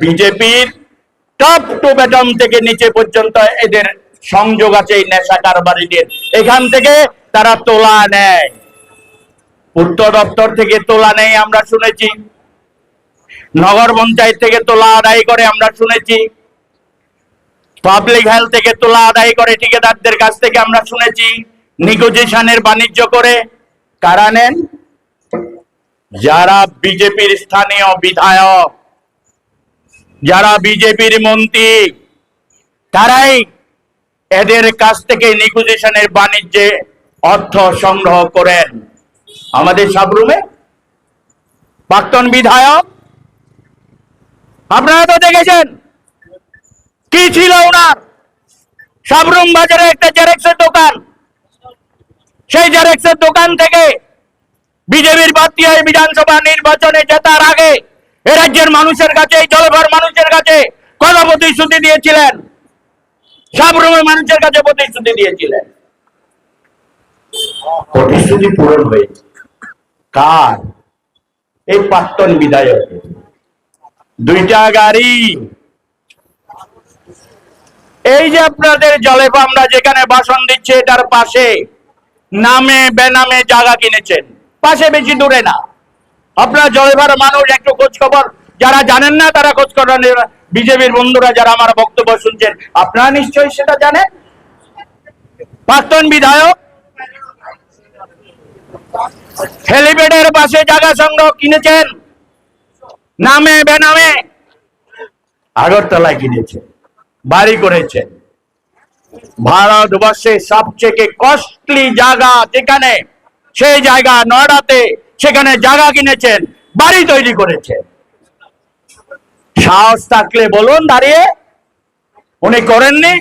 বিজেপির top two বেটম থেকে নিচে পর্যন্ত এদের সংযোগ আছে এই নেশা কারবারিদের এখান থেকে তারা তোলা নেয়। পূর্ত দপ্তর থেকে তোলা নেই আমরা শুনেছি। নগর পঞ্চায়েত থেকে তোলা আদায় করে আমরা শুনেছি। পাবলিক হেলথ থেকে তোলা আদায় করে ঠিকাদারদের কাছ থেকে আমরা শুনেছি। নিগোজিয়েশনের বাণিজ্য করে। কারা নেন? যারা বিজেপির স্থানীয় বিধায়ক। যারা বিজেপির মন্ত্রী, তারাই এদের কাছ থেকে নিগোজিয়েশনের বাণিজ্যে অর্থ সংগ্রহ করেন। আমাদের সাবরুমে প্রাক্তন বিধায়ক? আপনারা তো দেখেছেন, কি ছিল ওনার? সাবরুম বাজারে একটা জেরক্সের দোকান। সেই জেরক্সের দোকান থেকে বিজেপির প্রার্থী বিধানসভা নির্বাচনে জেতার আগে এ রাজ্যের মানুষের কাছে এই জলভর মানুষের কাছে কত প্রতিশ্রুতি দিয়েছিলেন। সাবরুমের মানুষের কাছে প্রতিশ্রুতি দিয়েছিলেন। প্রতিশ্রুতি পূরণ হয়েছে। কার? এই প্রাক্তন বিধায়ক দুইটা গাড়ি। এই যে আপনাদের জলেফ আমরা যেখানে বাসন দিচ্ছে এটার পাশে নামে বেনামে জায়গা কিনেছেন। পাশে বেশি দূরে না। আপনার জলেফার মানুষ, একটু খোঁজ খবর যারা জানেন না, তারা খোঁজ খবর বিজেপির বন্ধুরা যারা আমার বক্তব্য শুনছেন, আপনারা নিশ্চয়ই সেটা জানেন? প্রাক্তন বিধায়ক, হেলিপ্যাডের পাশে জায়গা সংগ্রহ কিনেছেন। নামে বেনামে। আগরতলায় কিনেছেন, বাড়ি করেছেন। ভারতবর্ষে সবচেয়ে কস্টলি জায়গা যেখানে, সেই জায়গা নয়ডাতে সেখানে জায়গা কিনেছেন, বাড়ি তৈরি করেছেন। সাহস থাকলে বলুন দাঁড়িয়ে, উনি করেননি,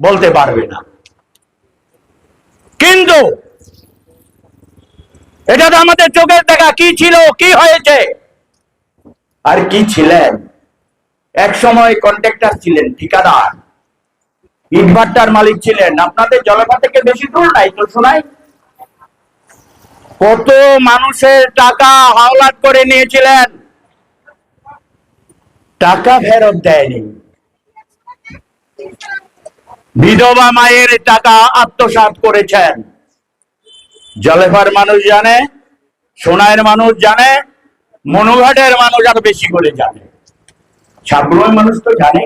বলতে পারবে না। কিন্তু এটা তো আমাদের চোখের দেখা, কি ছিল, কি হয়েছে? আর কি ছিলেন? এক সময় কন্ট্রাক্টর ছিলেন, ঠিকাদার। ইটভাট্টার মালিক ছিলেন। আপনাদের জলপা থেকে বেশি দূর নাই, তো শোনাই। কত মানুষের টাকা হাওলাত করে নিয়েছিলেন? টাকা ফেরত দেয়নি। বিধবা মায়ের টাকা আত্মসাৎ করেছেন। জলেফার মানুষ জানে সোনাইয়ের মানুষ জানে মনুঘাটের মানুষ আরও বেশি করে জানে। সাবরুমের মানুষ তো জানে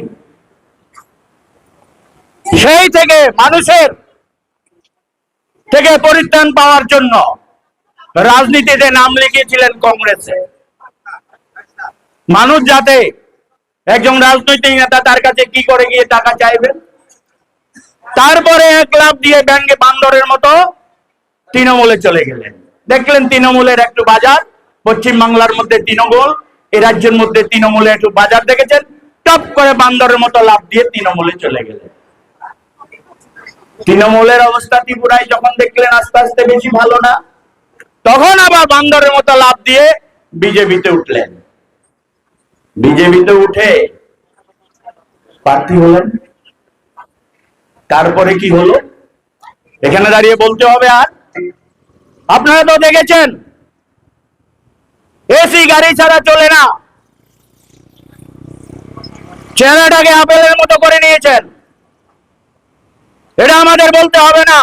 সেই থেকে মানুষের থেকে পরিত্রাণ পাওয়ার জন্য রাজনীতিতে নাম লিখিয়েছিলেন কংগ্রেসে। মানুষ যাতে একজন রাজনৈতিক নেতা তার কাছে কি করে গিয়ে টাকা চাইবেন তারপরে এক লাভ দিয়ে ব্যাংকে বান্দরের মতো তৃণমূলে চলে গেলেন। দেখলেন তৃণমূলের একটু বাজার, পশ্চিম বাংলার মধ্যে তৃণমূল, এ রাজ্যের মধ্যে তৃণমূলে একটু বাজার দেখেছেন, টপ করে বান্দরের মতো লাভ দিয়ে তৃণমূলে চলে গেলেন। তৃণমূলের অবস্থা ত্রিপুরায় যখন দেখলেন আস্তে আস্তে বেশি ভালো না তখন আবার বান্দরের মতো লাভ দিয়ে বিজেপিতে উঠলেন। বিজেপিতে উঠে প্রার্থী হলেন। তারপরে কি হলো? এখানে দাঁড়িয়ে বলতে হবে আর। আপনারা তো দেখেছেন, এসি গাড়ি ছাড়া চলে না। চেহারাটাকে আপেলের মতো করে নিয়েছেন। এটা আমাদের বলতে হবে না।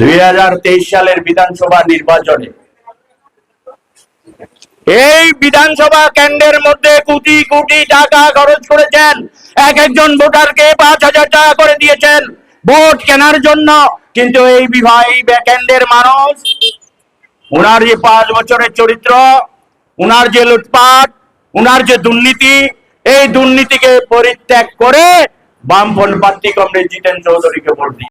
দুই হাজার তেইশ সালের বিধানসভা নির্বাচনে। এই বিধানসভা কেন্দ্রের মধ্যে কোটি কোটি টাকা খরচ করেছেন। এক একজন ভোটারকে পাঁচ হাজার টাকা করে দিয়েছেন। ভোট কেনার জন্য। কিন্তু এই বিবাহ কেন্দ্রের মানুষ, উনার যে পাঁচ বছরের চরিত্র, উনার যে লুটপাট, উনার যে দুর্নীতি, এই দুর্নীতিকে পরিত্যাগ করে বামফ্রন্ট প্রার্থী কমরেড জিতেন চৌধুরীকে ভোট